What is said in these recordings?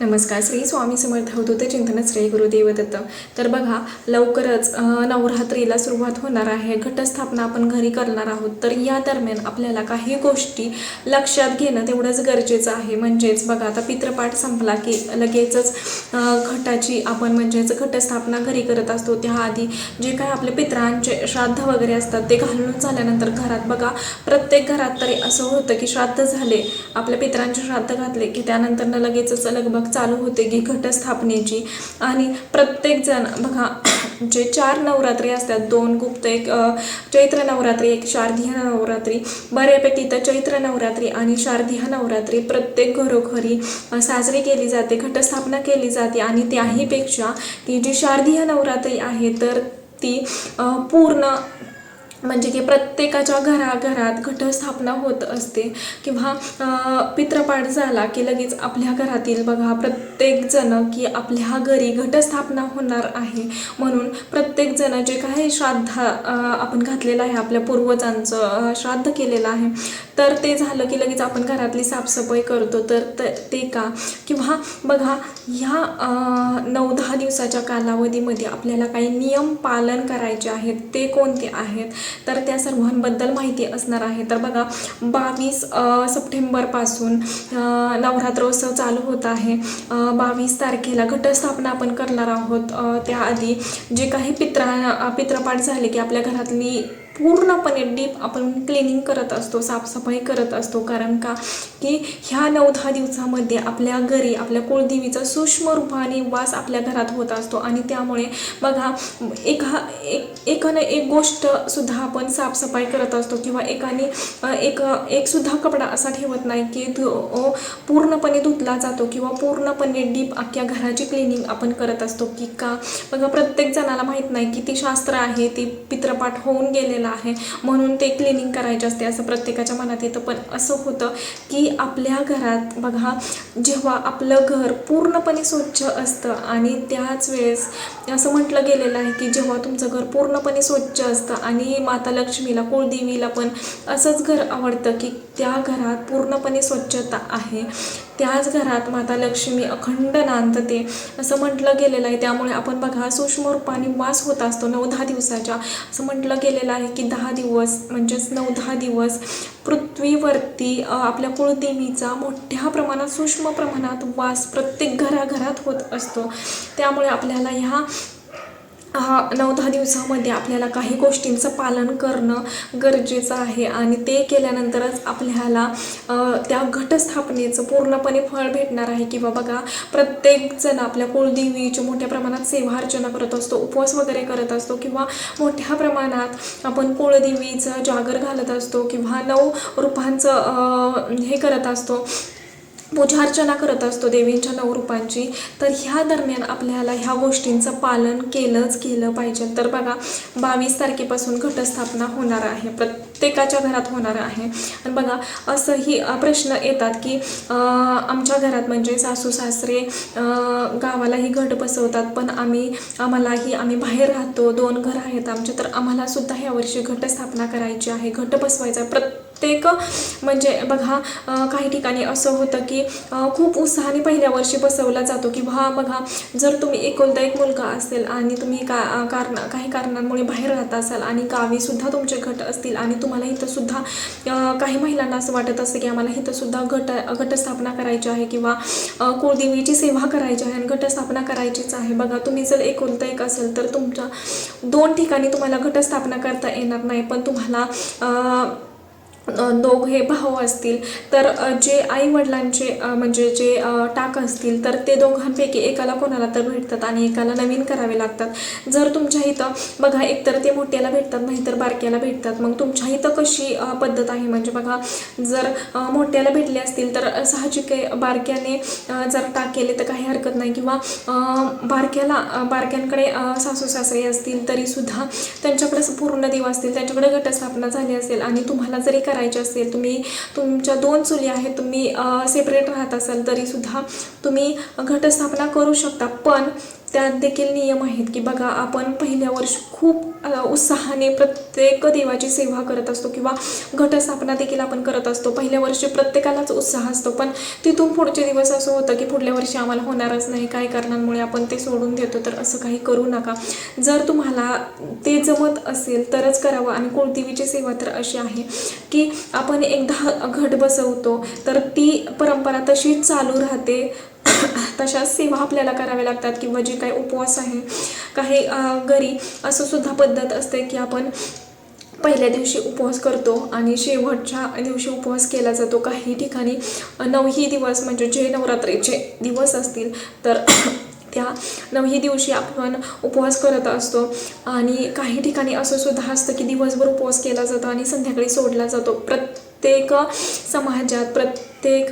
नमस्कार. श्री स्वामी समर्थ होते चिंतन श्री गुरुदेव दत्त तर बघा लवकरच नवरात्रीला सुरुवात होणार आहे. घटस्थापना आपण घरी करणार आहोत. तर या दरम्यान आपल्याला काही गोष्टी लक्षात घेणं तेवढंच गरजेचं आहे. म्हणजेच बघा आता पित्रपाठ संपला की लगेचच घटाची आपण म्हणजेच घटस्थापना घरी करत असतो. त्याआधी जे काय आपले पित्रांचे श्राद्ध वगैरे असतात ते घालून झाल्यानंतर घरात बघा प्रत्येक घरात तरी असं होतं की श्राद्ध झाले आपल्या पित्रांचे श्राद्ध घातले की त्यानंतर लगेचच लगबग चालू होते की घटस्थापनेची. आणि प्रत्येक जण बघा जे चार नवरात्री असतात दोन गुप्त एक चैत्र नवरात्री एक शारदीय नवरात्री बऱ्यापैकी तर चैत्र नवरात्री आणि शारदीय नवरात्री प्रत्येक घरोघरी साजरी केली जाते घटस्थापना केली जाते. आणि त्याहीपेक्षा की जी शारदीय नवरात्री आहे तर ती पूर्ण म्हणजे की प्रत्येकाच्या घराघरात घटस्थापना होत असते. किंवा पित्रपाठ झाला की लगेच आपल्या घरातील बघा प्रत्येकजण की आपल्या घरी घटस्थापना होणार आहे. म्हणून प्रत्येकजण जे काही श्राद्ध आपण घातलेलं आहे आपल्या पूर्वजांचं श्राद्ध केलेलं आहे तर ते झालं की लगेच आपण घरातली साफसफाई करतो. तर त- ते का? किंवा बघा ह्या नऊ दहा दिवसाच्या कालावधीमध्ये आपल्याला काही नियम पालन करायचे आहेत ते कोणते आहेत? तर त्या सर्वांबद्दल माहिती असणार आहे. तर बघा बावीस सप्टेंबरपासून अं, नवरात्रोत्सव चालू होत आहे. बावीस तारखेला घटस्थापना आपण करणार आहोत. त्याआधी जे काही पित्रा पित्रपाठ झाले की आपल्या घरातली पूर्णपणे डीप आपण क्लिनिंग करत असतो साफसफाई करत असतो. कारण का? की ह्या नऊ दहा दिवसामध्ये आपल्या घरी आपल्या कुळदेवीचा सूक्ष्म रूपाने वास आपल्या घरात होत असतो. आणि त्यामुळे बघा एका एक एकानं एक गोष्ट सुद्धा आपण साफसफाई करत असतो किंवा एकाने एक एकसुद्धा कपडा असा ठेवत नाही की धु पूर्णपणे धुतला जातो किंवा पूर्णपणे डीप अख्ख्या घराची क्लिनिंग आपण करत असतो. की का? बघा प्रत्येक जणाला माहीत नाही की ती शास्त्र आहे ती पित्रपाठ होऊन गेलेलं आहे. म्हणून ते क्लिनिंग करायचे असते असं प्रत्येकाच्या मनात येतं. पण असं होतं की आपल्या घरात बघा जेव्हा आपलं घर पूर्णपणे स्वच्छ असतं आणि त्याच वेळेस असं म्हटलं गेलेलं आहे की जेव्हा तुमचं घर पूर्णपणे स्वच्छ असतं आणि माता लक्ष्मीला कुळदेवीला पण असंच घर आवडतं की त्या घरात पूर्णपणे स्वच्छता आहे. त्याच घरात माता लक्ष्मी अखंड नांदते. असं म्हटलं गेलेलं आहे. त्यामुळे आपण बघा सूक्ष्म रूपाने वास होत असतो नऊ दहा दिवसाच्या. असं म्हटलं गेलेलं आहे की दहा दिवस म्हणजेच नऊ दहा दिवस पृथ्वीवरती आपल्या कुळदेवीचा मोठ्या प्रमाणात सूक्ष्म प्रमाणात वास प्रत्येक घराघरात होत असतो. त्यामुळे आपल्याला ह्या हा नऊ दहा दिवसामध्ये आपल्याला काही गोष्टींचं पालन करणं गरजेचं आहे. आणि ते केल्यानंतरच आपल्याला त्या घटस्थापनेचं पूर्णपणे फळ भेटणार आहे. किंवा बघा प्रत्येकजण आपल्या कुळदेवीची मोठ्या प्रमाणात सेवार्चना करत असतो उपवास वगैरे करत असतो किंवा मोठ्या प्रमाणात आपण कुळदेवीचं जागर घालत असतो किंवा नऊ रूपांचं हे करत असतो. पूजा अर्चना करत असतो देवींच्या नवरूपांची तर ह्या दरम्यान आपल्याला ह्या गोष्टींचं पालन केलंच केलं पाहिजे. तर बघा बावीस तारखेपासून घटस्थापना होणार आहे. प्रत्येकाच्या घरात होणार आहे. आणि बघा असंही प्रश्न येतात की आमच्या घरात म्हणजे सासू सासरे गावालाही घट बसवतात पण आम्ही आम्हालाही आम्ही बाहेर राहतो. दोन घर आहेत आमचे. तर आम्हालासुद्धा यावर्षी घटस्थापना करायची आहे. घट बसवायचा आहे. प्रत्येक म्हणजे बघा काही ठिकाणी असं होतं की खूप उत्साहाने पहिल्या वर्षी बसवला जातो की किंवा बघा जर तुम्ही एकुलता एक मुलगा असेल आणि तुम्ही का कारण काही कारणांमुळे बाहेर राहत असाल आणि गावीसुद्धा तुमचे घट असतील आणि तुम्हाला इथंसुद्धा काही महिलांना असं वाटत असतं की आम्हाला इथंसुद्धा घट घटस्थापना करायची आहे किंवा कुळदेवीची सेवा करायची आहे आणि घटस्थापना करायचीच आहे. बघा तुम्ही जर एकुलता एक असेल तर तुमच्या दोन ठिकाणी तुम्हाला घटस्थापना करता येणार नाही पण तुम्हाला दोघे भाऊ असतील तर जे आई वडिलांचे म्हणजे जे टाक असतील तर ते दोघांपैकी एकाला कोणाला तर भेटतात आणि एकाला नवीन करावे लागतात. जर तुमच्या इथं बघा एकतर ते मोठ्याला भेटतात नाहीतर बारक्याला भेटतात मग तुमच्या इथं कशी पद्धत आहे? म्हणजे बघा जर मोठ्याला भेटले असतील तर साहजिक बारक्याने जर टाक केले तर काही हरकत नाही किंवा बारक्याला बारक्यांकडे सासू सासरे असतील तरीसुद्धा त्यांच्याकडे पूर्ण देव असतील त्यांच्याकडे घटस्थापना झाली असेल आणि तुम्हाला जरी करायची असेल तुम्ही तुमच्या दोन चुली आहेत तुम्ही सेपरेट राहत असाल तरी सुद्धा तुम्ही घटस्थापना करू शकता. पण त्यात देखील नियम आहेत की बघा आपण पहिल्या वर्षी खूप उत्साहाने प्रत्येक देवाची सेवा करत असतो किंवा घटस्थापना देखील आपण करत असतो. पहिल्या वर्षी प्रत्येकालाच उत्साह असतो पण तिथून पुढचे दिवस असं होतं की पुढल्या वर्षी आम्हाला होणारच नाही. काय कारणांमुळे आपण ते सोडून देतो तर असं काही करू नका. जर तुम्हाला ते जमत असेल तरच करावं आणि कुळदेवीची सेवा तर अशी आहे की आपण एकदा घट बसवतो तर ती परंपरा तशीच चालू राहते. तशा सेवा आपल्याला कराव्या लागतात किंवा जे काही उपवास आहे काही घरी असं सुद्धा पद्धत असते की आपण पहिल्या दिवशी उपवास करतो आणि शेवटच्या दिवशी उपवास केला जातो. काही ठिकाणी नऊही दिवस म्हणजे जे नवरात्रीचे दिवस असतील तर त्या नवही दिवशी आपण उपवास करत असतो. आणि काही ठिकाणी असं सुद्धा असतं की दिवसभर उपवास केला जातो आणि संध्याकाळी सोडला जातो. प्रत्येक समाजात प्रत्येक ते एक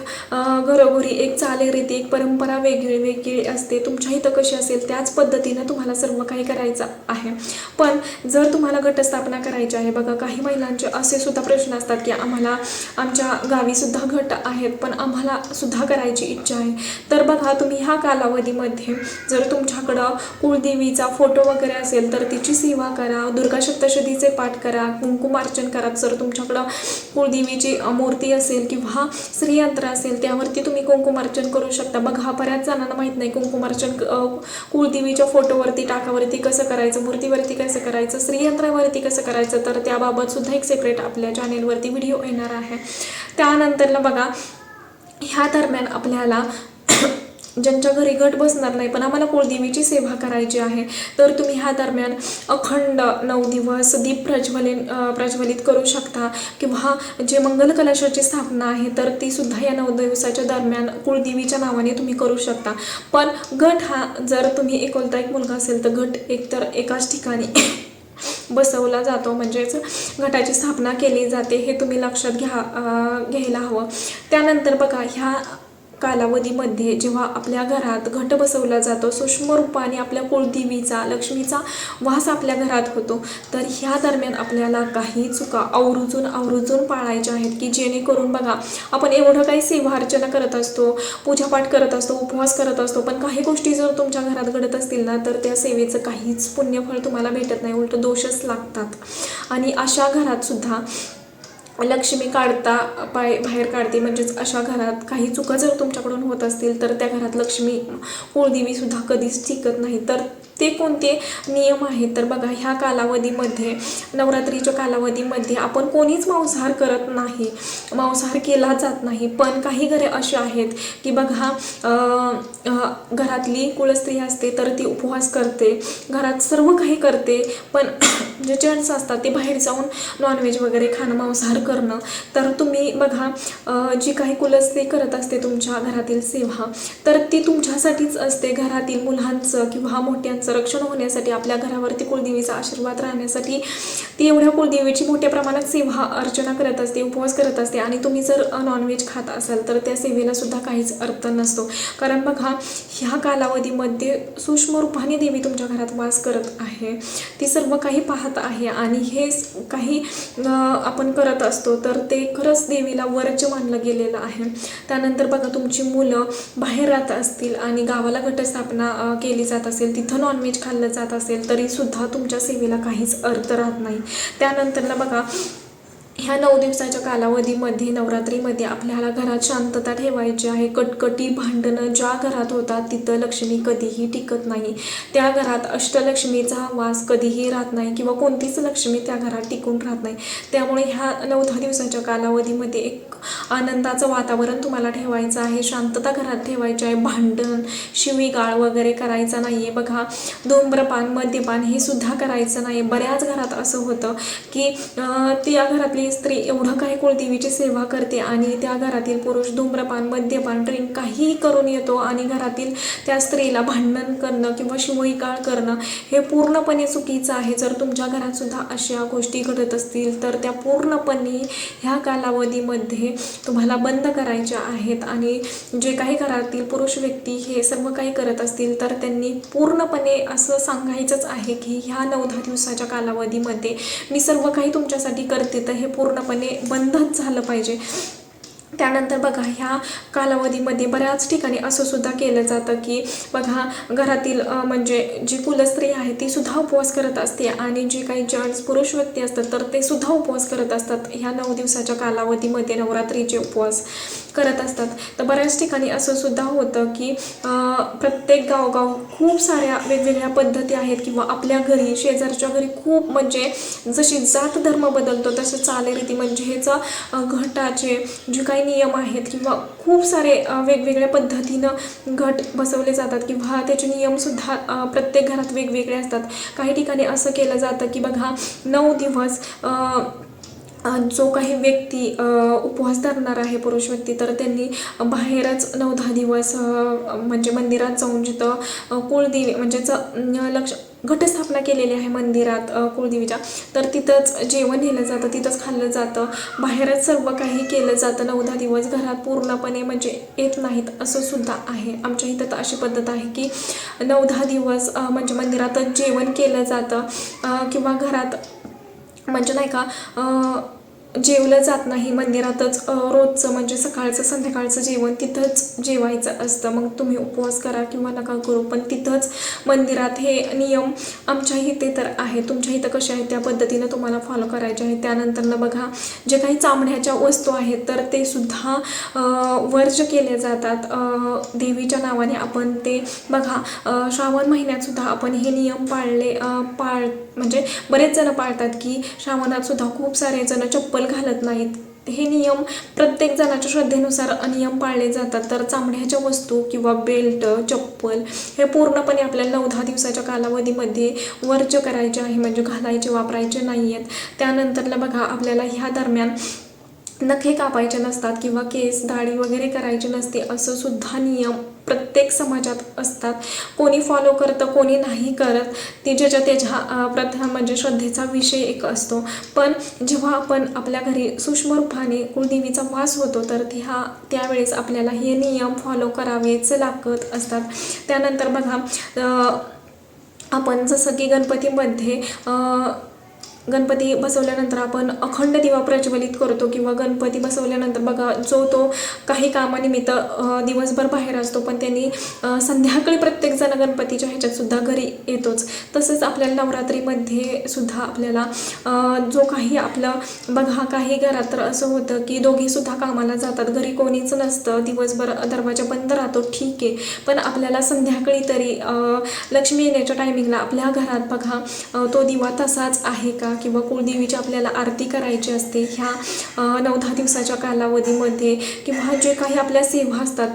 घरोघरी एक चालीरीती एक परंपरा वेगळी वेगळी असते. तुमच्या इथं कशी असेल त्याच पद्धतीनं तुम्हाला सर्व काही करायचं आहे. पण जर तुम्हाला घटस्थापना करायची आहे बघा काही महिलांचे असे सुद्धा प्रश्न असतात की आम्हाला आमच्या गावीसुद्धा गट घट आहेत पण आम्हाला सुद्धा करायची इच्छा आहे. तर बघा तुम्ही ह्या कालावधीमध्ये जर तुमच्याकडं कुळदेवीचा फोटो वगैरे असेल तर तिची सेवा करा दुर्गा सप्तशतीचे पाठ करा कुंकुमार्चन करा. जर तुमच्याकडं कुळदेवीची मूर्ती असेल किंवा यंत्र असेल त्यावरती तुम्ही कुंकुमार्चन करू शकता. बघा बऱ्याच जणांना माहीत नाही कुंकुमार्चन कुळदेवीच्या फोटोवरती टाकावरती कसं करायचं मूर्तीवरती कसं करायचं स्त्रीयंत्रावरती कसं करायचं तर त्याबाबत सुद्धा एक सेपरेट आपल्या चॅनेलवरती व्हिडिओ येणार आहे. त्यानंतरला बघा ह्या दरम्यान आपल्याला ज्यांच्या घरी गट बसणार नाही पण आम्हाला कुळदेवीची सेवा करायची आहे. तर तुम्ही ह्या दरम्यान अखंड नऊ दिवस दीप प्रज्वलित प्रज्वलित करू शकता. किंवा जे मंगल कलशाची स्थापना आहे तर ती सुद्धा या नऊ दिवसाच्या दरम्यान कुळदेवीच्या नावाने तुम्ही करू शकता. पण गट हा जर तुम्ही एकोलता एक मुलगा असेल तर गट एकतर एकाच ठिकाणी बसवला जातो. म्हणजेच घटाची स्थापना केली जाते हे तुम्ही लक्षात घ्या घ्यायला हवं. त्यानंतर बघा ह्या कालावधीमध्ये जेव्हा आपल्या घरात घट बसवला जातो सूक्ष्म रूपाने आपल्या कुळदेवीचा लक्ष्मीचा वास आपल्या घरात होतो तर ह्या दरम्यान आपल्याला काही चुका आवर्जून आवर्जून पाळायच्या आहेत की जेणेकरून बघा आपण एवढं काही सेवा अर्चना करत असतो पूजापाठ करत असतो उपवास करत असतो पण काही गोष्टी जर तुमच्या घरात घडत असतील ना तर त्या सेवेचं काहीच पुण्यफळ तुम्हाला भेटत नाही उलट दोषच लागतात. आणि अशा घरातसुद्धा लक्ष्मी काढता पाय बाहेर काढते म्हणजेच अशा घरात काही चुका जर तुमच्याकडून होत असतील तर त्या घरात लक्ष्मी कुळदेवीसुद्धा कधीच टिकत नाही. तर ते कोणते नियम आहेत? तर बघा ह्या कालावधीमध्ये नवरात्रीच्या कालावधीमध्ये आपण कोणीच मांसाहार करत नाही. मांसाहार केला जात नाही. पण काही घरे अशी आहेत की बघा घरातली कुळस्त्री असते तर ती उपवास करते. घरात सर्व काही करते पण जे जेंट्स असतात ते बाहेर जाऊन नॉनव्हेज वगैरे खाणं मांसाहार करणं. तर तुम्ही बघा जी काही कुलस्त्री करत असते तुमच्या घरातील सेवा तर ती तुमच्यासाठीच असते. घरातील मुलांचं किंवा मोठ्यांचं. रक्षण होण्यासाठी आपल्या घरावरती कुलदेवीचा आशीर्वाद राहण्यासाठी ती एवढ्या कुलदेवीची मोठ्या प्रमाणात सेवा अर्चना करत असते उपवास करत असते. आणि तुम्ही जर नॉनव्हेज खात असाल तर त्या सेवेला सुद्धा काहीच अर्थ नसतो. कारण बघा ह्या कालावधीमध्ये सूक्ष्म रूपाने देवी तुमच्या घरात वास करत आहे. ती सर्व काही पाहत आहे. आणि हे काही आपण करत असतो तर ते खरंच देवीला वर्ज मानलं गेलेलं आहे. त्यानंतर बघा तुमची मुलं बाहेर राहत असतील आणि गावाला घटस्थापना केली जात असेल तिथं नॉन नॉनव्हेज खाल्लं जात असेल तरी सुद्धा तुमच्या सेवेला काहीच अर्थ राहत नाही. त्यानंतरला बघा ह्या नऊ दिवसाच्या कालावधीमध्ये नवरात्रीमध्ये आपल्याला घरात शांतता ठेवायची आहे. कटकटी भांडणं ज्या घरात होतात तिथं लक्ष्मी कधीही टिकत नाही. त्या घरात अष्टलक्ष्मीचा वास कधीही राहत नाही किंवा कोणतीच लक्ष्मी त्या घरात टिकून राहत नाही. त्यामुळे ह्या नऊ दहा दिवसाच्या कालावधीमध्ये एक आनंदाचं वातावरण तुम्हाला ठेवायचं आहे. शांतता घरात ठेवायची आहे. भांडण शिवीगाळ वगैरे करायचा नाही आहे बघा धूम्रपान मद्यपान हे सुद्धा करायचं नाही बऱ्याच घरात असं होतं की त्या घरातली स्त्री एवढं काही कुलदेवीची सेवा करते आणि त्या घरातील पुरुष धूम्रपान मद्यपान ड्रिंक काहीही करून येतो आणि घरातील त्या स्त्रीला भांडण करणं किंवा शिवईकाळ करणं हे पूर्णपणे चुकीचं आहे. जर तुमच्या घरातसुद्धा अशा गोष्टी घडत असतील तर त्या पूर्णपणे ह्या कालावधीमध्ये तुम्हाला बंद करायच्या आहेत आणि जे काही घरातील पुरुष व्यक्ती हे सर्व काही करत असतील तर त्यांनी पूर्णपणे असं सांगायचंच आहे की ह्या नऊ दहा दिवसाच्या कालावधीमध्ये मी सर्व काही तुमच्यासाठी करते तर हे पूर्णपणे बंदच झालं पाहिजे. त्यानंतर बघा ह्या कालावधीमध्ये बऱ्याच ठिकाणी असं सुद्धा केलं जातं की बघा घरातील म्हणजे जी कुलस्त्री आहे ती सुद्धा उपवास करत असते आणि जे काही जेंट्स पुरुष व्यक्ती असतात तर ते सुद्धा उपवास करत असतात. ह्या नऊ दिवसाच्या कालावधीमध्ये नवरात्रीचे उपवास करत असतात. तर बऱ्याच ठिकाणी असं सुद्धा होतं की प्रत्येक गावगाव खूप साऱ्या वेगवेगळ्या पद्धती आहेत किंवा आपल्या घरी शेजारच्या घरी खूप म्हणजे जशी जात धर्म बदलतो तसे चालीरीती म्हणजे ह्याचं घटाचे जे काही नियम आहेत किंवा खूप सारे वेगवेगळ्या पद्धतीनं घट बसवले जातात किंवा त्याचे नियमसुद्धा प्रत्येक घरात वेगवेगळे असतात. काही ठिकाणी असं केलं जातं की बघा नऊ दिवस जो काही व्यक्ती उपवास धरणार आहे पुरुष व्यक्ती तर त्यांनी बाहेरच नऊ दहा दिवस म्हणजे मंदिरात जाऊन जिथं कुळदेवी म्हणजे लक्ष घटस्थापना केलेली आहे मंदिरात कुळदेवीच्या. तर तिथंच जेवण नेलं जातं तिथंच खाल्लं जातं. बाहेरच सर्व काही केलं जातं. नऊ दहा दिवस घरात पूर्णपणे म्हणजे येत नाहीत असं सुद्धा आहे. आमच्या इथं तर अशी पद्धत आहे की नऊ दहा दिवस म्हणजे मंदिरातच जेवण केलं जातं. किंवा घरात म्हणजे नाही का जेवलं जात नाही. मंदिरातच रोजचं म्हणजे सकाळचं संध्याकाळचं जेवण तिथंच जेवायचं असतं. मग तुम्ही उपवास करा किंवा नका करू. पण तिथंच मंदिरात हे नियम आमच्या इथे तर आहे तुमच्या इथं कसे आहेत त्या पद्धतीनं तुम्हाला फॉलो करायचे आहे त्यानंतरनं बघा जे काही चामड्याच्या वस्तू आहेत तर ते सुद्धा वर्ज केले जातात देवीच्या नावाने आपण ते बघा श्रावण महिन्यातसुद्धा आपण हे नियम पाळले पाळ म्हणजे बरेच जण पाळतात की श्रावणात सुद्धा खूप सारे जण चप्पल घालत नाहीत. हे नियम प्रत्येक जणाच्या श्रद्धेनुसार नियम पाळले जातात. तर चामड्याच्या वस्तू किंवा बेल्ट चप्पल हे पूर्णपणे आपल्याला नऊ दहा दिवसाच्या कालावधीमध्ये वर्ज करायचे आहे. म्हणजे घालायचे वापरायचे नाही आहेत त्यानंतरला बघा आपल्याला ह्या दरम्यान नखे कापायचे नसतात किंवा केस दाढी वगैरे करायची नसते असं सुद्धा नियम प्रत्येक समाजात असतात. कोणी फॉलो करतं कोणी नाही करत. ती ज्याच्या त्याच्या प्रथा म्हणजे श्रद्धेचा विषय एक असतो. पण जेव्हा आपण आपल्या घरी सूक्ष्म रूपाने कुळदेवीचा वास होतो तर ह्या त्यावेळेस आपल्याला हे नियम फॉलो करावेच लागत असतात. त्यानंतर बघा आपण जसं की गणपतीमध्ये गणपती बसवल्यानंतर आपण अखंड दिवा प्रज्वलित करतो किंवा गणपती बसवल्यानंतर बघा जो तो काही कामानिमित्त दिवसभर बाहेर असतो पण त्यांनी संध्याकाळी प्रत्येकजण गणपतीच्या ह्याच्यातसुद्धा घरी येतोच. तसंच आपल्याला नवरात्रीमध्ये सुद्धा आपल्याला जो काही आपलं बघा काही घरात तर असं होतं की दोघेसुद्धा कामाला जातात. घरी कोणीच नसतं. दिवसभर दरवाजा बंद राहतो. ठीक आहे. पण आपल्याला संध्याकाळी तरी लक्ष्मी येण्याच्या टायमिंगला आपल्या घरात बघा तो दिवा तसाच आहे का? किंवा कुळदेवीची आपल्याला आरती करायची असते ह्या नऊ दहा दिवसाच्या कालावधीमध्ये किंवा जे काही आपल्या सेवा असतात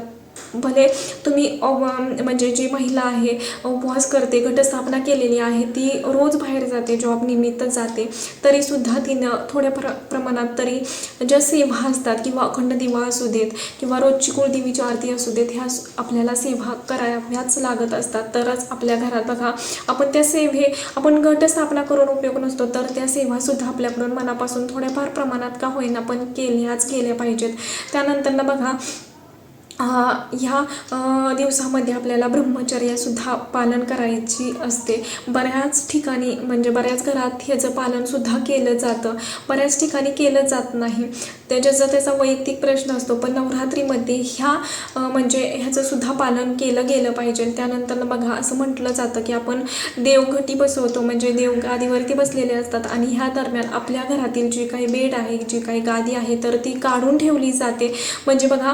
भले तुम्ही म्हणजे जी महिला आहे उपवास करते घटस्थापना केलेली आहे ती रोज बाहेर जाते जॉब निमित्त जाते तरीसुद्धा तिनं थोड्या प्र प्रमाणात तरी ज्या सेवा असतात किंवा अखंड दिवा असू देत किंवा रोजची कुळदेवीची आरती असू देत ह्या आपल्याला सेवा कराव्याच लागत असतात. तरच आपल्या घरात बघा आपण त्या सेवे आपण घटस्थापना करून उपयोग नसतो तर त्या सेवासुद्धा आपल्याकडून मनापासून थोड्याफार प्रमाणात का होईना पण केल्याच गेल्या पाहिजेत. त्यानंतर बघा ह्या दिवसामध्ये आपल्याला ब्रह्मचर्यसुद्धा पालन करायची असते. बऱ्याच ठिकाणी म्हणजे बऱ्याच घरात ह्याचं पालनसुद्धा केलं जातं. बऱ्याच ठिकाणी केलं जात नाही. त्याच्याचा त्याचा वैयक्तिक प्रश्न असतो पण नवरात्रीमध्ये ह्या म्हणजे ह्याचं सुद्धा पालन केलं गेलं पाहिजे. त्यानंतर बघा असं म्हटलं जातं की आपण देवघटी बसवतो म्हणजे देव गादीवरती बसलेले असतात आणि ह्या दरम्यान आपल्या घरातील जी काही बेड आहे जी काही गादी आहे तर ती काढून ठेवली जाते. म्हणजे बघा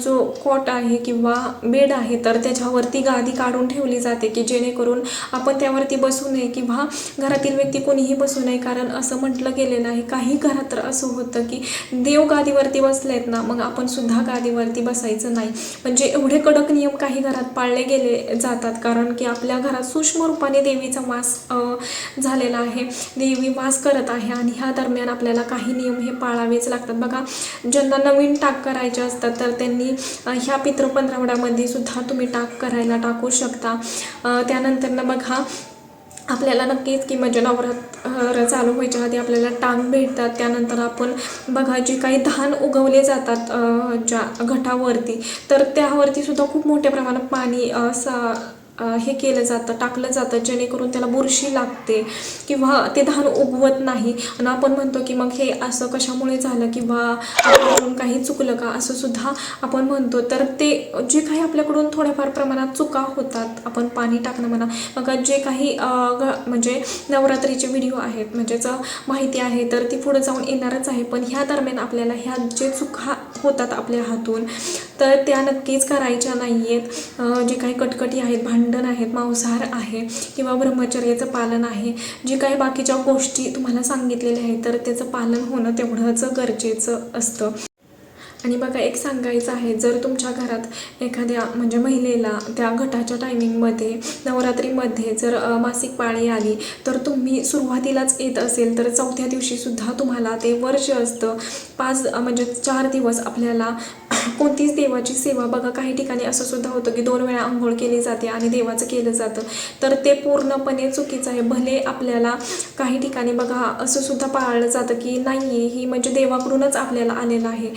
जो कॉट आहे किंवा बेड आहे तर त्याच्यावरती गादी काढून ठेवली जाते की जेणेकरून आपण त्यावरती बसू नये किंवा घरातील व्यक्ती कोणीही बसू नये. कारण असं म्हटलं गेलेलं आहे काही घरात तर असं होतं की देव गादीवरती बसलेत ना मग आपण सुद्धा गादीवरती बसायचं नाही. म्हणजे एवढे कडक नियम काही घरात पाळले गेले जातात कारण की आपल्या घरात सूक्ष्म रूपाने देवीचा वास झालेला आहे. देवी वास करत आहे आणि ह्या दरम्यान आपल्याला काही नियम हे पाळावेच लागतात. बघा ज्यांना नवीन टाक करायचे असतात तर त्यांनी ह्या पितृपंधरवड्यामध्ये सुद्धा तुम्ही टाक करायला टाकू शकता. त्यानंतर ना बघा आपल्याला नक्कीच की म्हणजे नवरात्र चालू व्हायच्या आधी आपल्याला टांग भेटतात त्यानंतर आपण बघा जे काही धान उगवले जातात ज्या घटावरती तर त्यावरती सुद्धा खूप मोठ्या प्रमाणात पाणी सा हे केलं जातं टाकलं जातं जेणेकरून त्याला बुरशी लागते किंवा ते धान उगवत नाही. आणि आपण म्हणतो की मग हे असं कशामुळे झालं किंवा आपल्याकडून काही चुकलं का असं सुद्धा आपण म्हणतो. तर ते जे काही आपल्याकडून थोड्याफार प्रमाणात चुका होतात आपण पाणी टाकणं म्हणा मग जे काही ग- म्हणजे नवरात्रीचे व्हिडिओ आहेत म्हणजेच माहिती आहे तर ती पुढे जाऊन येणारच आहे. पण ह्या दरम्यान आपल्याला ह्या जे चुका होतात आपल्या हातून तर त्या नक्कीच करायच्या नाही आहेत जे काही कटकटी आहेत भांड भांडण आहेत मांसाहार आहे किंवा ब्रह्मचर्याचं पालन आहे जे काही बाकीच्या गोष्टी तुम्हाला सांगितलेल्या आहेत तर त्याचं पालन होणं तेवढंच गरजेचं असतं. आणि बघा एक सांगायचं आहे जर तुमच्या घरात एखाद्या म्हणजे महिलेला त्या घटाच्या टायमिंगमध्ये नवरात्रीमध्ये जर मासिक पाळी आली तर तुम्ही सुरुवातीलाच येत असेल तर चौथ्या दिवशीसुद्धा तुम्हाला ते वर्ष असतं. पाच म्हणजे चार दिवस आपल्याला कोणतीच देवाची सेवा बघा काही ठिकाणी असं सुद्धा होतं की दोन वेळा आंघोळ केली जाते आणि देवाचं केलं जातं. तर ते पूर्णपणे चुकीचं आहे. भले आपल्याला काही ठिकाणी बघा असं सुद्धा पाळलं जातं की नाही आहे ही म्हणजे देवाकडूनच आपल्याला आलेलं आहे.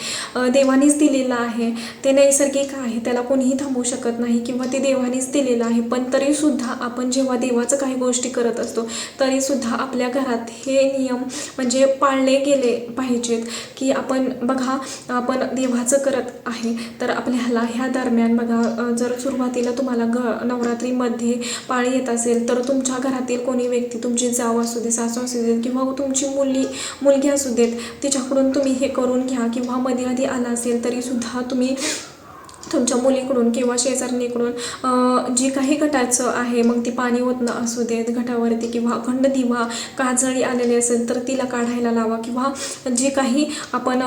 देवानीच दिलेलं आहे. ते नैसर्गिक आहे. त्याला कोणीही थांबवू शकत नाही किंवा ते देवानीच दिलेलं आहे. पण तरीसुद्धा आपण जेव्हा देवाचं काही गोष्टी करत असतो तरीसुद्धा आपल्या घरात हे नियम म्हणजे पाळले गेले पाहिजेत की आपण बघा आपण देवाचं करत आहे तर आपल्याला ह्या दरम्यान बघा जर सुरुवातीला तुम्हाला घ नवरात्रीमध्ये पाळी येत असेल तर तुमच्या घरातील कोणी व्यक्ती तुमची जाव असू दे सासू असू देत किंवा तुमची मुली मुलगी असू देत तिच्याकडून तुम्ही हे करून घ्या किंवा मध्ये आधी आला असेल तरीसुद्धा तुम्ही तुमच्या मुलीकडून किंवा शेजारणीकडून जी काही घटाचं आहे मग ती पाणी ओतणं असू देत घटावरती किंवा अखंड दिवा काजळी आलेली असेल तर तिला काढायला लावा किंवा जे काही आपण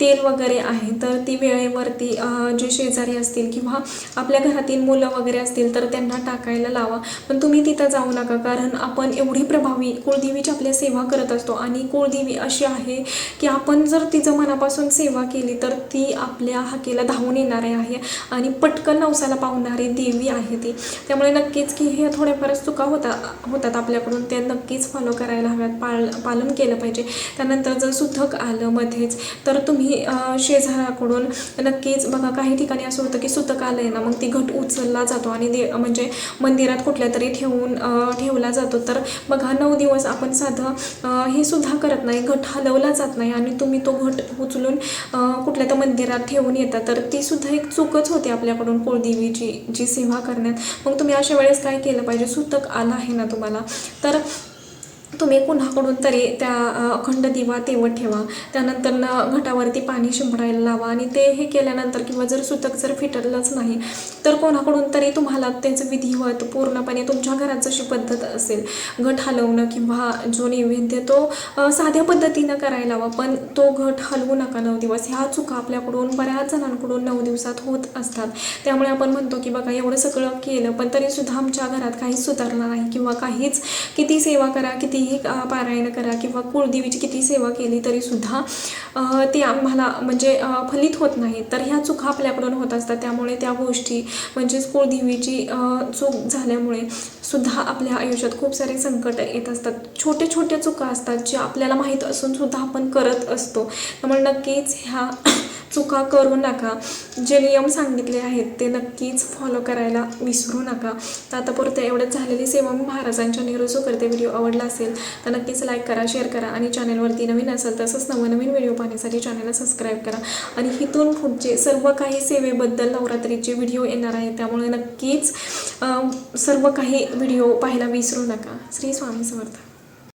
तेल वगैरे आहे तर ती वेळेवरती जे शेजारी असतील किंवा आपल्या घरातील मुलं वगैरे असतील तर त्यांना टाकायला लावा. पण तुम्ही तिथं जाऊ नका कारण आपण एवढी प्रभावी कुळदेवीची आपल्या सेवा करत असतो आणि कुळदेवी अशी आहे की आपण जर तिचं मनापासून सेवा केली तर ती आपल्या हाकेला धावून येणारे आहे. आणि पटकन नवसाला पावणारी देवी आहे ती. त्यामुळे नक्कीच की हे थोड्याफार चुका होता होतात आपल्याकडून. ते नक्कीच फॉलो करायला हव्यात. पाळ पालन केलं पाहिजे. त्यानंतर जर सुधक आलं मध्येच तर तुम्ही शेजाराकडून नक्कीच बघा काही ठिकाणी असं होतं की सुतक आलं आहे ना मग ती घट उचलला जातो आणि दे म्हणजे मंदिरात कुठल्या तरी ठेवून ठेवला जातो. तर बघा नऊ दिवस आपण साधं हे सुद्धा करत नाही. घट हलवला जात नाही आणि तुम्ही तो घट उचलून कुठल्या तर मंदिरात ठेवून येता. तर ती सुद्धा एक चूकच होते आपल्याकडून कुळदेवीची जी सेवा करण्यात. मग तुम्ही अशा वेळेस काय केलं पाहिजे? सुतक आला आहे ना तुम्हाला? तर तुम्ही कुणाकडून तरी त्या अखंड दिवा तेवत ठेवा. त्यानंतर न घटावरती पाणी शिंपडायला लावा आणि ते हे केल्यानंतर किंवा जर सुतक जर फिटलंच नाही तर कोणाकडून तरी तुम्हाला त्याचं विधिवत पूर्णपणे तुमच्या घरात जशी पद्धत असेल घट हलवणं किंवा जो नैवेद्य तो साध्या पद्धतीनं करायला हवा पण तो घट हलवू नका नऊ दिवस. ह्या चुका आपल्याकडून बऱ्याच जणांकडून नऊ दिवसात होत असतात. त्यामुळे आपण म्हणतो की बघा एवढं सगळं केलं पण तरीसुद्धा आमच्या घरात काहीच सुधारणार नाही किंवा काहीच किती सेवा करा किती कितीही पारायण करा किंवा कुळदेवीची किती सेवा केली तरीसुद्धा ते आम्हाला म्हणजे फलित होत नाही तर ह्या चुका आपल्याकडून होत असतात. त्यामुळे त्या गोष्टी म्हणजेच कुळदेवीची चूक झाल्यामुळे सुद्धा आपल्या आयुष्यात खूप सारे संकट येत असतात. छोटे छोटे चुका असतात जे आपल्याला माहीत असून सुद्धा आपण करत असतो. त्यामुळे नक्कीच ह्या चुका करू नका. जे नियम सांगितले आहेत ते नक्कीच फॉलो करायला विसरू नका. तर आता पुरते एवढंच झालेली सेवा मी महाराजांच्या निरोजो करते व्हिडिओ आवडला असेल तर नक्कीच लाईक करा शेअर करा आणि चॅनलवरती नवीन असेल तसंच नवनवीन व्हिडिओ पाहण्यासाठी चॅनलला सबस्क्राईब करा. आणि इथून पुढचे सर्व काही सेवेबद्दल नवरात्रीचे व्हिडिओ येणार आहेत त्यामुळे नक्कीच सर्व काही व्हिडिओ पाहायला विसरू नका. श्री स्वामी समर्थ.